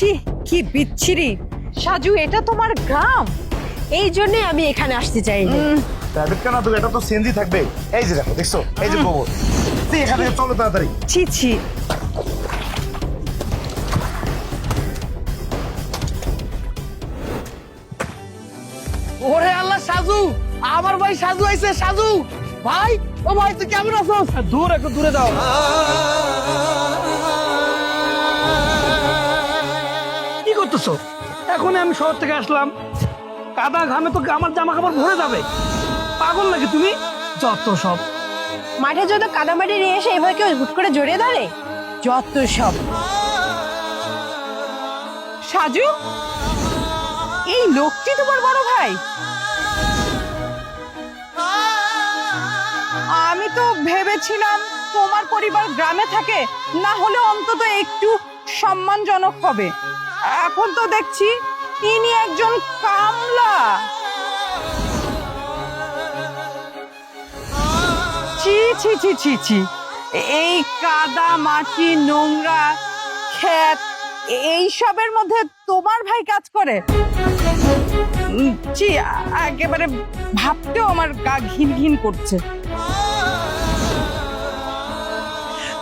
ছি কি বিচ্ছিরি। সাজু এটা তোমার গ্রাম। এই জন্য আমি এখানে আসতে চাই প্রাইভেট কার না তো এটা তো সিএনজি থাকবে। এই যে দেখো দেখছ? এই যে গোবর। তুই এখান চলো তাড়াতাড়ি। ছি ছি। ওরে আল্লাহ সাজু! আমার ভাই সাজু আইছে সাজু! ভাই ও ভাই তুই কেমন আছো দূর একটু দূরে দাও কি করতেছো এখন আমি শহর থেকে আসলাম। কাদা ঘামে তো আমার জামা কাপড় ভরে যাবে। পাগল নাকি তুমি? যত সব। মাঠে যত কাদামাটি নিয়ে এসে এভাবে কেউ হুট করে জড়িয়ে ধরে? যত সব। সাজু? এই লোকটি তোমার বড় ভাই? আমি তো ভেবেছিলাম তোমার পরিবার গ্রামে থাকে, না হলে অন্তত একটু সম্মানজনক হবে। এখন তো দেখছি তিনি একজন কামলা। ছি ছি ছি ছি ছি। এই কাদা মাটি নোংরা ক্ষেত, এই সবের মধ্যে তোমার ভাই কাজ করে। ছি, একেবারে ভাবতেও আমার গা ঘিন ঘিন করছে।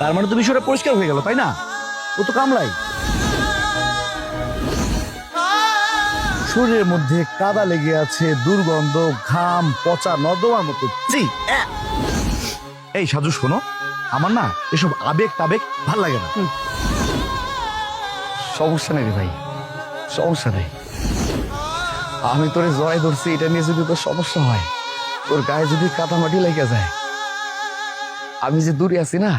তার মানে তো বিষয়টা পরিষ্কার হয়ে গেল, তাই না? ও তো কামলাই। শরীরের মধ্যে কাদা লেগে আছে দুর্গন্ধ ঘাম পচা নর্দমার মতো। অ্যাঁ। এই সাজু শোনো আমার না এসব আবেগ টাবেগ ভালো লাগে না। সমস্যা নেই রে ভাই সমস্যা নেই। আমি তোরে জয় ধরছি এটা নিয়ে যদি তোর সমস্যা হয় তোর গায়ে যদি কাদামাটি লেগে যায় আমি যে দূরে আছি না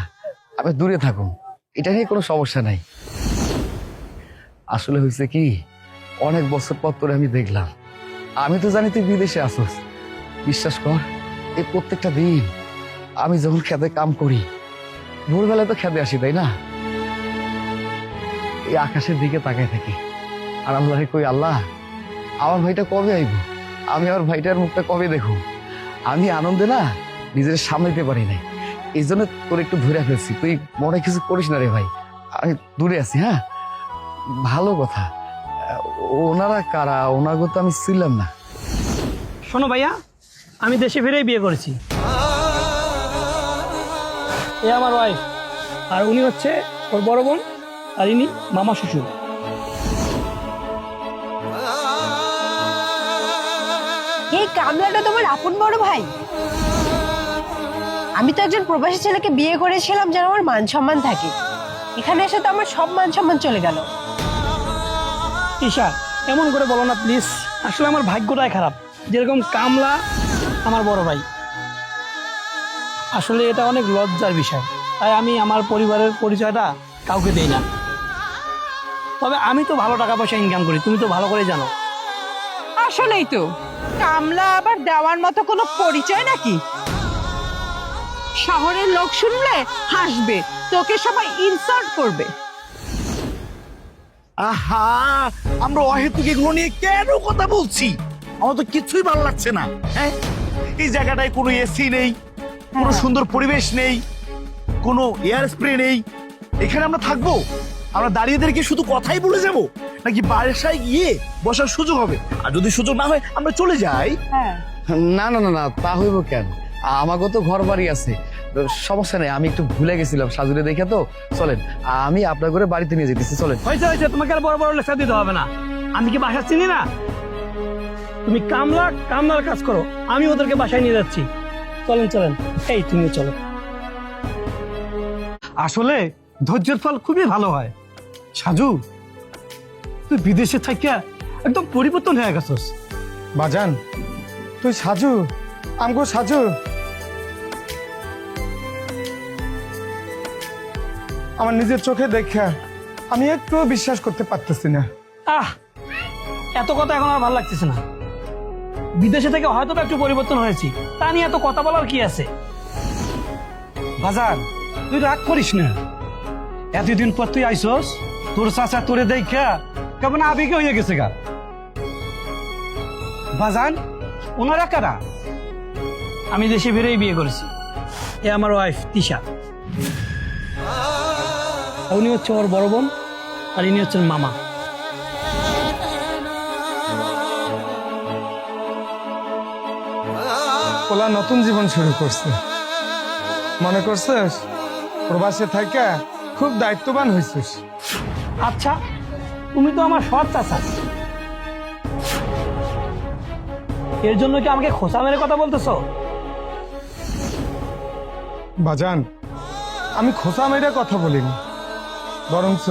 আমি দূরে থাকুম এটা নিয়ে কোনো সমস্যা নাই। আসলে হয়েছে কি অনেক বছর পর তোরে আমি দেখলাম। আমি তো জানি তুই বিদেশে আসস বিশ্বাস কর এই প্রত্যেকটা দিন আমি যখন খেতে কাম করি, ভোরবেলায় তো খেতে আসি, তাই না? এই আকাশের দিকে তাকায় থাকি। আর আল্লাহ কই, আল্লাহ, আমার ভাইটা কবে আইব? আমি আমার ভাইটার মুখটা কবে দেখব? আমি আনন্দে না নিজের সামলাইতে পারি নাই। এই জন্য তোর একটু ধরে ফেলছি। তুই মনে কিছু করিস না রে ভাই। আমি দূরে আছি হ্যাঁ? ভালো কথা। ওনারা কারা? ওনাগো তো আমি ছিলাম না। শোনো ভাইয়া আমি দেশে ফিরেই বিয়ে করেছি। এ আমার ওয়াইফ আর উনি হচ্ছে ওর বড় বোন আর ইনি মামা শ্বশুর। এই কামলাটা তোমার আপন বড় ভাই। আমি তো একজন প্রবাসী ছেলেকে বিয়ে করেছিলাম যেন আমার মান সম্মান থাকে। এখানে এসে তো আমার সব মান সম্মান চলে গেল। ঈশা, এমন করে বলো না প্লিজ আসলে আমার ভাগ্যটাই খারাপ। যেরকম কামলা, আমার বড় ভাই। আসলে এটা অনেক লজ্জার বিষয়। তাই আমি আমার পরিবারের পরিচয়টা কাউকে দেই না। তবে আমি তো ভালো টাকা পয়সা ইনকাম করি, তুমি তো ভালো করে জানো। আসলেই তো। কামলা আবার দেওয়ার মতো কোনো পরিচয় নাকি? শহরের লোক শুনলে হাসবে, তোকে সবাই ইনসাল্ট করবে। আহা আমরা অহেতুক এগুলো নিয়ে কেন কথা বলছি? আমার তো কিছুই ভালো লাগছে না হ্যাঁ? এই জায়গাটায় কোনো এসি নেই কোনো হ্যাঁ। সুন্দর পরিবেশ নেই কোনো এয়ার স্প্রে নেই। এখানে আমরা থাকব? আমরা দাঁড়িয়ে দাঁড়িয়ে শুধু কথাই বলে যাব? নাকি বাসায় গিয়ে বসার সুযোগ হবে? আর যদি সুযোগ না হয় আমরা চলে যাই। হ্যাঁ। না না না না তা হইব কেন? আমাকে তো ঘর বাড়ি আছে। সমস্যা নেই আমি একটু ভুলে গেছিলাম সাজুরে দেখে তো। চলেন আমি আপনার করে বাড়িতে নিয়ে যেতেছি চলেন। হয়েছে হয়েছে তোমাকে আর বড় বড় লেখা দিতে হবে না। আমি কি বাসা চিনি না? তুমি কামলা কামলার কাজ করো আমি ওদেরকে বাসায় নিয়ে যাচ্ছি। চলেন চলেন এই তুমি চলো। আসলে ধৈর্যের ফল খুবই ভালো হয়। সাজু তুই বিদেশে থাকিয়া একদম পরিবর্তন হয়ে গেছস। বাজান তুই সাজু আমগো সাজু। আমার নিজের চোখে দেখা আমি একটু বিশ্বাস করতে পারতেছি না। আহ! এত কথা এখন আর ভালো লাগতেছে না। বিদেশে থেকে হয়তো একটু পরিবর্তন হয়েছি। তা নিয়ে এত কথা বলার কি আছে? বাজার তুই রাগ করিস না। এতদিন পর তুই আইসস তোর চাচা তোরে দেখা কেমন আবেগে হয়ে গেছে গা। বাজান ওনারা কারা? আমি দেশে বেরোই বিয়ে করেছি। এ আমার ওয়াইফ তিশা। উনি হচ্ছে ওর বড় বোন আর ইনি হচ্ছেন মামা। ওলা নতুন জীবন শুরু করছে। মনে করছিস? প্রবাসে থাকে খুব দায়িত্ববান হয়েছিস আচ্ছা তুমি তো আমার সৎ চাচা। এর জন্য কি আমাকে খোসা মেরে কথা বলতেছ? বাজান আমি খোসা মেরে কথা বলিনি। বরঞ্চ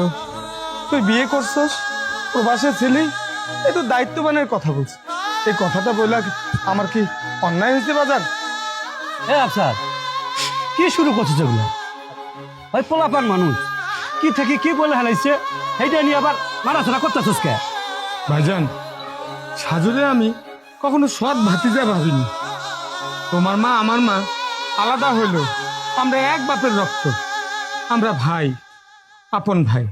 তুই বিয়ে করছস প্রবাসে ছিলি এ তো দায়িত্ববানের কথা বলছিস এই কথাটা বললা আমার কি অন্যায় হয়েছে বাজার? হ্যাঁ আচ্ছা কি শুরু করছ যেগুলো ওই পোলাপান মানুষ কি থেকে কি বলে হারাইছে সেইটা নিয়ে আবার মারাছাড়া করতেছিস কে? ভাইজান সাজুরে আমি কখনো সৎ ভাতিজা ভাবিনি। তোমার মা আমার মা আলাদা হইল। আমরা এক বাপের রক্ত। আমরা ভাই। আপন ভাই।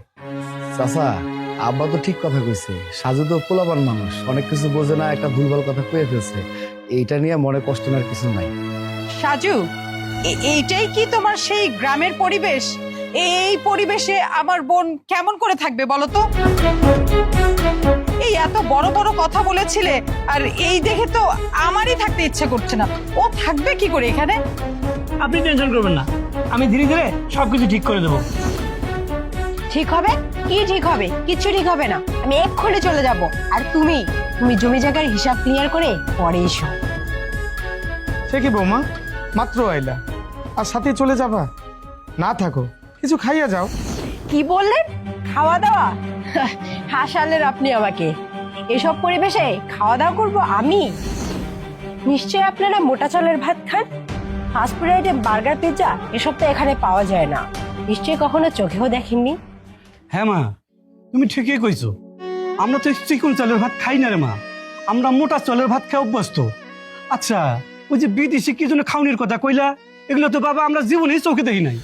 চাচা আব্বা তো ঠিক কথা কইছে। সাজু তো পোলাপান মানুষ অনেক কিছু বোঝে না একটা ভুলভাল কথা কয়ে ফেলছে। এইটা নিয়ে মনে কষ্ট নেওয়ার কিছু নাই। সাজু এ- এইটাই কি তোমার সেই গ্রামের পরিবেশ? এই পরিবেশে আমার বোন কেমন করে থাকবে বলো তো? এই এত বড় বড় কথা বলেছিলে আর এই দেখে তো আমারই থাকতে ইচ্ছে করছে না। ও থাকবে কি করে এখানে? আপনি টেনশন করবেন না। আমি ধীরে ধীরে সবকিছু ঠিক করে দেবো। ঠিক হবে? কি ঠিক হবে? কিচ্ছু ঠিক হবে না। আমি এক্ষুনি চলে যাব। আর তুমি তুমি জমি জায়গার হিসাব ক্লিয়ার করে পরে এসো। সে কি বৌমা? মাত্র আইলা। আর সাথে চলে যাবা? না থাকো। কিছু খাইয়া যাও। কি বললেন খাওয়া দাওয়া? হাসালেন আপনি আমাকে। এসব পরিবেশে খাওয়া দাওয়া করব আমি? নিশ্চয়ই আপনারা মোটা চালের ভাত খান? Fast food item burger pizza এসব তো এখানে পাওয়া যায় না। নিশ্চয়ই কখনো চোখেও দেখেননি? হ্যাঁ মা তুমি ঠিকই কইছো। আমরা তো চিকন চালের ভাত খাই না রে মা। আমরা মোটা চালের ভাত খাই অভ্যস্ত। আচ্ছা ওই যে বিদেশি কি জন্য খাওনির কথা কইলা এগুলো তো বাবা আমরা জীবনেই চোখে দেখি নাই।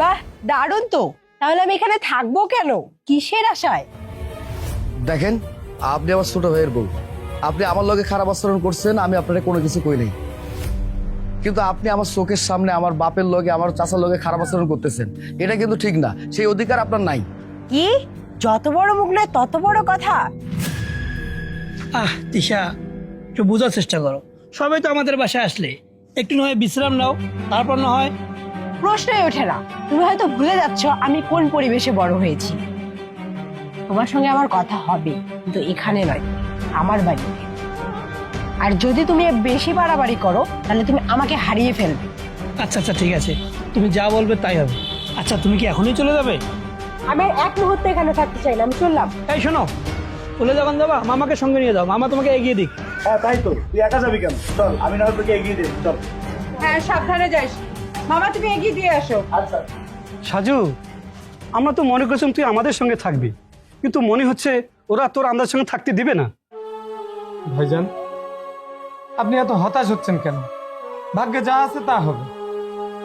বাহ দারুণ তো। তাহলে আমি এখানে থাকব কেন? কিসের আশায়? দেখেন আপনি আমার ছোট ভাইয়ের বউ। আপনি আমার লগে খারাপ আচরণ করছেন আমি আপনার কোনো কিছু কই নাই। কিন্তু আপনি আমার চোখের সামনে আমার বাপের লগে আমার চাচার লগে খারাপ আচরণ করতেছেন। এটা কিন্তু ঠিক না। সেই অধিকার আপনার নাই। কি? যত বড় মুখ নয় তত বড় কথা। আহ তিশা একটু বোঝার চেষ্টা করো। সবাই তো আমাদের বাসায় আসলে। একটু না হয় বিশ্রাম নাও তারপর না হয় প্রশ্নই ওঠে না। তুমি হয়তো ভুলে যাচ্ছ আমি কোন পরিবেশে বড় হয়েছি। তোমার সঙ্গে আমার কথা হবে কিন্তু এখানে নয় আমার বাড়িতে। আর যদি তুমি বেশি বাড়াবাড়ি করো তাহলে তুমি আমাকে হারিয়ে ফেলবে। আচ্ছা আচ্ছা ঠিক আছে। তুমি যা বলবে তাই হবে। আচ্ছা তুমি কি এখনই চলে যাবে? আমি আর এক মুহূর্তে এখানে থাকতে চাই না আমি চললাম। এই শোনো চলে যাবেন যাবা মামাকে সঙ্গে নিয়ে যাও। মামা তোমাকে এগিয়ে দিক। হ্যাঁ তাই তো। তুই একা যাবি কেন? চল আমি না তোকে এগিয়ে দিই চল। হ্যাঁ সাবধানে যাইস। মামা তুমি এগিয়ে দিয়ে আসো। আচ্ছা। সাজু আমরা তো মনে করছিলাম তুই আমাদের সঙ্গে থাকবি। কিন্তু মনে হচ্ছে ওরা তোর আমাদের সঙ্গে থাকতে দিবে না। ভাইজান আপনি এত হতাশ হচ্ছেন কেন? ভাগ্যে যা আছে তা হবে।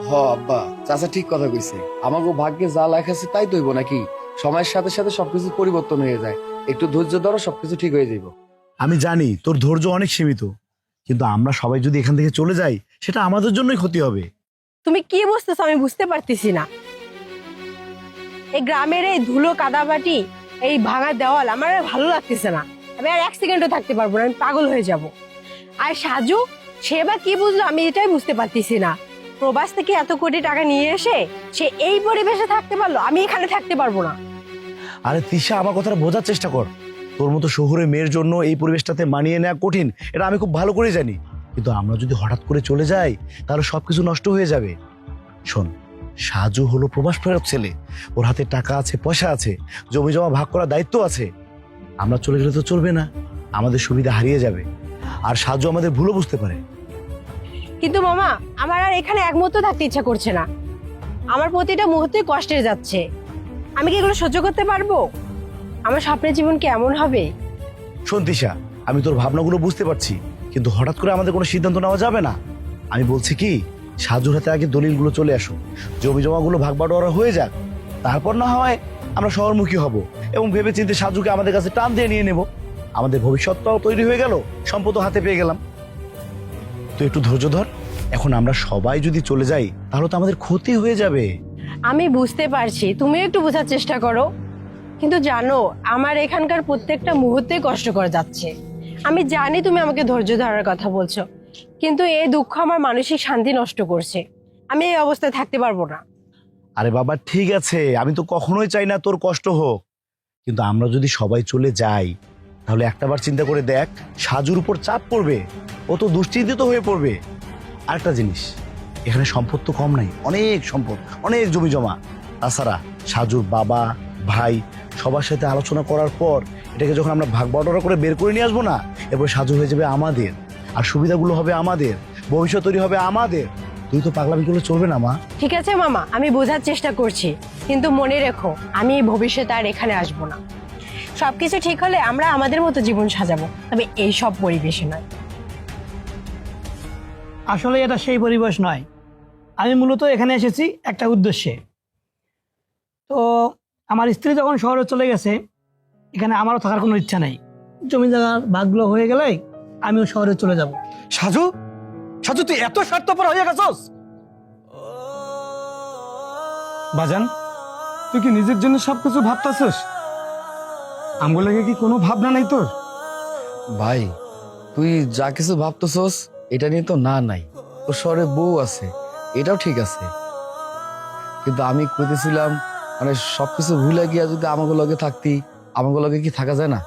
হ আব্বা চাচা ঠিক কথা কইছে। আমাকে ভাগ্যে যা লেখা আছে তাই তৈব নাকি? সময়ের সাথে সাথে সবকিছু পরিবর্তন হয়ে যায়। একটু ধৈর্য ধরো সবকিছু ঠিক হয়ে যাইব। আমি জানি তোর ধৈর্য অনেক সীমিত। কিন্তু আমরা সবাই যদি এখান থেকে চলে যাই সেটা আমাদের জন্যই ক্ষতি হবে। তুমি কি বুঝতেছো আমি বুঝতে পারতেছি না। এই গ্রামের এই ধুলো কাদাবাটি এই ভাঙা দেওয়াল আমার আর ভালো লাগতেছে না। আমি আর এক সেকেন্ডও থাকতে পারব না আমি পাগল হয়ে যাব। আর সাজু, সে বা কি বুঝলো আমি এটাই বুঝতে পারতেছি না। প্রবাস থেকে এত কোটি টাকা নিয়ে এসে সে এই পরিবেশে থাকতে পারল, আমি এখানে থাকতে পারব না। আরে তিশা, আমার কথাটা বোঝার চেষ্টা কর। তোর মতো শহুরে মেয়ের জন্য এই পরিবেশটাতে মানিয়ে নেওয়া কঠিন, এটা আমি খুব ভালো করে জানি। কিন্তু আমরা যদি হঠাৎ করে চলে যাই, তাহলে সবকিছু নষ্ট হয়ে যাবে। শোন, সাজু হলো প্রবাস ফেরত ছেলে। ওর হাতে টাকা আছে, পয়সা আছে, জমি জমা ভাগ করার দায়িত্ব আছে। আমরা চলে গেলে তো চলবে না, আমাদের সুবিধা হারিয়ে যাবে। আর সাজু আমাদের ভুলও বুঝতে পারে। কিন্তু মামা আমার আর এখানে এক মুহূর্ত থাকতে ইচ্ছা করছে না। আমার প্রতিটা মুহূর্তে কষ্টের যাচ্ছে। আমি কি এগুলো সহ্য করতে পারব? আমার স্বপ্নের জীবন কেমন হবে? সন্তিশা আমি তোর ভাবনাগুলো বুঝতে পারছি কিন্তু হঠাৎ করে আমাদের কোনো সিদ্ধান্ত নেওয়া যাবে না। আমি বলছি কি সাজুর হাতে আগে দলিলগুলো চলে আসুক জমি জমাগুলো ভাগ বাটোয়ারা হয়ে যাক। তারপর না হয় আমরা শহরমুখী হব এবং ভেবে চিন্তে সাজুকে আমাদের কাছে টান দিয়ে নিয়ে নেব। আমাদের ভবিষ্যৎটাও তৈরি হয়ে গেল সম্পদ হাতে পেয়ে গেলাম। তো একটু ধৈর্য ধর এখন আমরা সবাই যদি চলে যাই তাহলে তো আমাদের ক্ষতি হয়ে যাবে। আমি বুঝতে পারছি তুমি একটু বোঝার চেষ্টা করো। কিন্তু জানো আমার এখানকার প্রত্যেকটা মুহূর্তে কষ্ট করে যাচ্ছে। আমি জানি তুমি আমাকে ধৈর্য ধরার কথা বলছো কিন্তু এই দুঃখ আমার মানসিক শান্তি নষ্ট করছে। আমি এই অবস্থায় থাকতে পারব না। আরে বাবা ঠিক আছে আমি তো কখনোই চাই না তোর কষ্ট হোক। কিন্তু আমরা যদি সবাই চলে যাই তাহলে একটাবার চিন্তা করে দেখ, সাজুর উপর চাপ পড়বে, ও তো দুশ্চিন্তিত হয়ে পড়বে। আরেকটা জিনিস, এখানে সম্পদ তো কম নাই, অনেক সম্পদ, অনেক জমি জমা। তাছাড়া সাজুর বাবা, ভাই সবার সাথে আলোচনা করার পর এটাকে যখন আমরা ভাগ বাটোয়ারা করে বের করে নিয়ে আসব না, এরপর সাজু হয়ে যাবে আমাদের, আর সুবিধাগুলো হবে আমাদের, ভবিষ্যৎ তৈরি হবে আমাদের। তুই তো পাগলামি করলে চলবে না, মা। ঠিক আছে, মামা, আমি বোঝার চেষ্টা করছি, কিন্তু মনে রেখো, আমি ভবিষ্যতে আর এখানে আসব না। সবকিছু ঠিক হলে আমরা আমাদের মতো জীবন সাজাবো। তবে এই সব পরিবেশে নয়। আসলে এটা সেই পরিবেশ নয়। আমি মূলত এখানে এসেছি একটা উদ্দেশ্যে। তো আমার স্ত্রী যখন শহরে চলে গেছে এখানে আমারও থাকার কোনো ইচ্ছা নেই। জমি জায়গার ভাগগুলো হয়ে গেলে আমিও শহরে চলে যাব। সাজু? সাজু তুই এত স্বার্থপর হয়ে গেছস? বাজান তুই কি নিজের জন্য সবকিছু ভাবতাছস? আমগো লাগে কি কোনো ভাবনা নাই তোর? ভাই তুই যা কিছু ভাবতেছস এটা নিয়ে তো না নাই। তোর শহরে বউ আছে এটাও ঠিক আছে। কিন্তু আমি কইতেছিলাম মানে সবকিছু ভুলে গিয়া যদি আমাকে লগে থাকতি আমাকে লগে কি থাকা যায় না?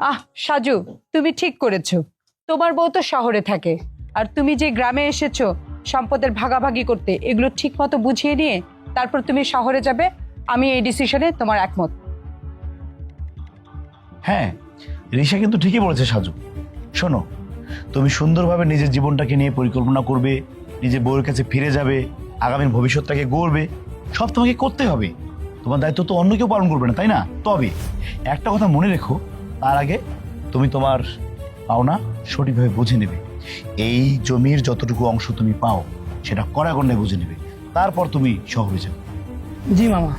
আহ সাজু তুমি ঠিক করেছ। তোমার বউ তো শহরে থাকে আর তুমি যে গ্রামে এসেছ সম্পদের ভাগাভাগি করতে এগুলো ঠিক মতো বুঝিয়ে নিয়ে তারপর তুমি শহরে যাবে আমি এই ডিসিশনে তোমার একমত। হ্যাঁ রিসা কিন্তু ঠিকই বলেছে সাজু। শোনো তুমি সুন্দরভাবে নিজের জীবনটাকে নিয়ে পরিকল্পনা করবে নিজের বউয়ের কাছে ফিরে যাবে আগামীর ভবিষ্যৎটাকে গড়বে সব তোমাকে করতে হবে। তোমার দায়িত্ব তো অন্য কেউ পালন করবে না তাই না? তবে একটা কথা মনে রেখো তার আগে তুমি তোমার পাওনা সঠিকভাবে বুঝে নেবে। এই জমির যতটুকু অংশ তুমি পাও সেটা কড়াগণ্ডে বুঝে নেবে। তারপর তুমি শহরে যাবে। জি মামা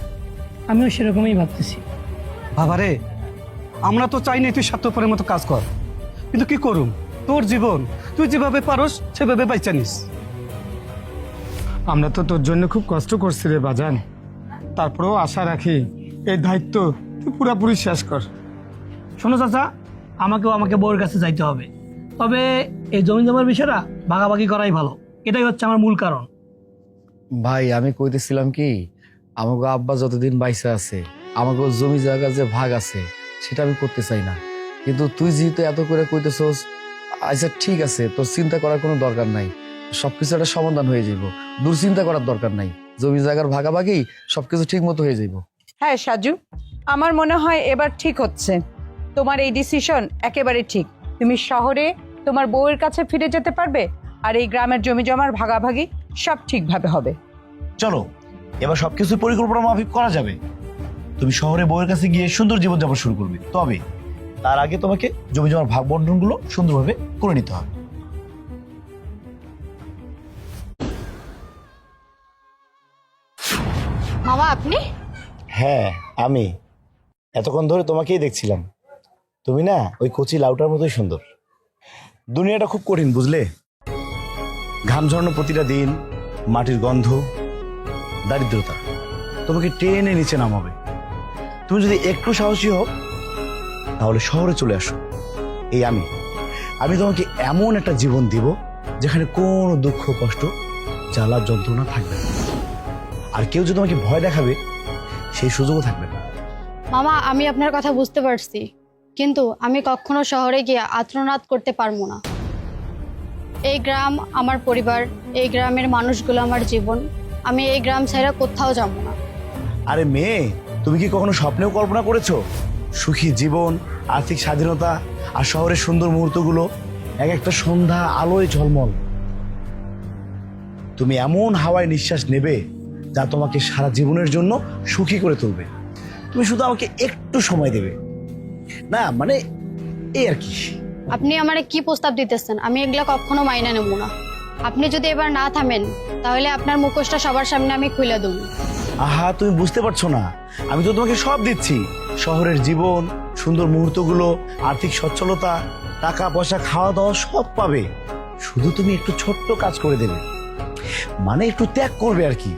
আমিও সেরকমই ভাবতেছি। বাবারে আমরা তো চাই না তুই স্বার্থপরের মতো কাজ কর। কিন্তু কি করুম? তোর জীবন তুই যেভাবে পারস সেভাবে বাইচা নিস। আমরা তো তোর জন্য খুব কষ্ট করছি রে বাজান। তারপরেও আশা রাখি এই দায়িত্ব তুই পুরাপুরি শেষ কর। শোনো চাচা আমাকেও আমাকে বউয়ের কাছে যাইতে হবে। তবে এই জমি জমার বিষয়টা ভাগাভাগি করাই ভালো। এটাই হচ্ছে আমার মূল কারণ। ভাই আমি কইতেছিলাম কি আমাকে আব্বা যতদিন বাইসা আছে আমাকে জমি জায়গা যে ভাগ আছে সেটা আমি করতে চাই না। কিন্তু তুই যেহেতু এত করে কইতেছস আচ্ছা ঠিক আছে তোর চিন্তা করার কোনো দরকার নাই। সবকিছু একটা সমাধান হয়ে যাইব। দুশ্চিন্তা করার দরকার নাই। জমি জায়গার ভাগাভাগি সবকিছু ঠিক মতো হয়ে যাইব। হ্যাঁ সাজু আমার মনে হয় এবার ঠিক হচ্ছে। তোমার এই ডিসিশন একেবারে ঠিক। তুমি শহরে তোমার বউয়ের কাছে ফিরে যেতে পারবে আর এই গ্রামের জমি জমার ভাগাভাগি সব ঠিকভাবে হবে। চলো এবার সবকিছু পরিকল্পনা মাফিক করা যাবে। তুমি শহরে বউয়ের কাছে গিয়ে সুন্দর জীবনযাপন শুরু করবে। তবে তার আগে তোমাকে জমি জমার ভাগ বন্টনগুলো সুন্দরভাবে করে নিতে হবে। মামা আপনি? হ্যাঁ আমি। এতক্ষণ ধরে তোমাকেই দেখছিলাম। তুমি না ওই কচি লাউটার মতোই সুন্দর। দুনিয়াটা খুব কঠিন বুঝলে? ঘাম ঝরানো প্রতিটা দিন মাটির গন্ধ দারিদ্রতা। তোমাকে টেনে নিচে নামাবে। তুমি যদি একটু সাহসী হও তাহলে শহরে চলে আসো। এই আমি। আমি তোমাকে এমন একটা জীবন দিব যেখানে কোনো দুঃখ কষ্ট জ্বালা যন্ত্রণা থাকবে না। আর কেউ যদি তোমাকে ভয় দেখাবে সেই সুযোগও থাকবে না। মামা আমি আপনার কথা বুঝতে পারছি কিন্তু আমি কখনো শহরে গিয়ে আত্মনাদ করতে পারব না। এই গ্রাম আমার পরিবার এই গ্রামের মানুষগুলো আমার জীবন। আমি এই গ্রাম ছাড়া কোথাও যাব না। আরে মেয়ে তুমি কি কখনো স্বপ্নেও কল্পনা করেছ? সুখী জীবন, আর্থিক স্বাধীনতা আর শহরের সুন্দর মুহূর্তগুলো এক একটা সন্ধ্যা আলোয় ঝলমল। তুমি এমন হাওয়ায় নিঃশ্বাস নেবে যা তোমাকে সারা জীবনের জন্য সুখী করে তুলবে। তুমি শুধু আমাকে একটু সময় দেবে। না মানে এই আর কি। আপনি আমারে কি প্রস্তাব দিতেছেন? আমি এগুলা কখনো মাইনা নেব না। আপনি যদি এবার না থামেন, তাহলে আপনার মুখোশটা সবার সামনে আমি খুলে দেবো। আহা তুমি বুঝতে পারছ না। আমি তো তোমাকে সব দিচ্ছি। শহরের জীবন সুন্দর মুহূর্তগুলো আর্থিক সচ্ছলতা টাকা পয়সা খাওয়া দাওয়া সব পাবে। শুধু তুমি একটু ছোট্ট কাজ করে দেবে। মানে একটু ত্যাগ করবে আর কি।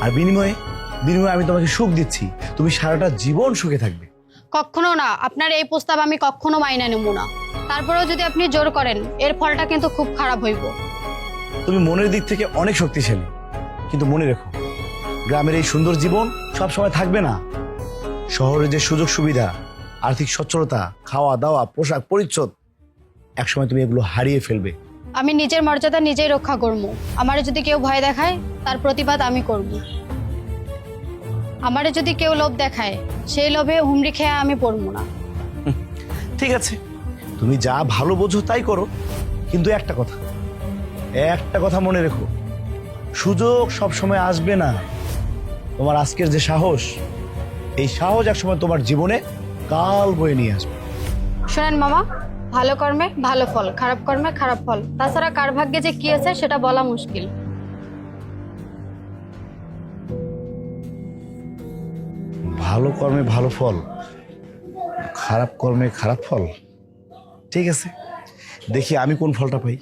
আর বিনিময়ে বিনিময়ে আমি তোমাকে সুখ দিচ্ছি। তুমি সারাটা জীবন সুখে থাকবে। কখনো না আপনার এই প্রস্তাব আমি কখনো মাইনা নেব না। তারপরেও যদি আপনি জোর করেন এর ফলটা কিন্তু খুব খারাপ হইব। তুমি মনের দিক থেকে অনেক শক্তিশালী। কিন্তু মনে রেখো গ্রামের এই সুন্দর জীবন সব সময় থাকবে না। শহরে যে সুযোগ সুবিধা আর্থিক সচ্ছলতা খাওয়া দাওয়া পোশাক পরিচ্ছদ একসময় তুমি এগুলো হারিয়ে ফেলবে। আমি নিজের মর্যাদা নিজেই রক্ষা করব। আমারে যদি কেউ ভয় দেখায় তার প্রতিবাদ আমি করব। আমারে যদি কেউ লোভ দেখায় সেই লোভে হুমড়ি খেয়ে আমি পড়ব না। ঠিক আছে। তুমি যা ভালো বোঝো তাই করো। কিন্তু একটা কথা একটা কথা মনে রেখো। সুযোগ সব সময় আসবে না। তোমার আজকের যে সাহস এই সাহস একসময় তোমার জীবনে কাল বয়ে নিয়ে আসবে। শোনেন মামা ভালো কর্মে ভালো ফল খারাপ কর্মে খারাপ ফল। তাছাড়া কার ভাগ্যে যে কি আছে সেটা বলা মুশকিল। ভালো কর্মে ভালো ফল খারাপ কর্মে খারাপ ফল? ঠিক আছে দেখি আমি কোন ফলটা পাই।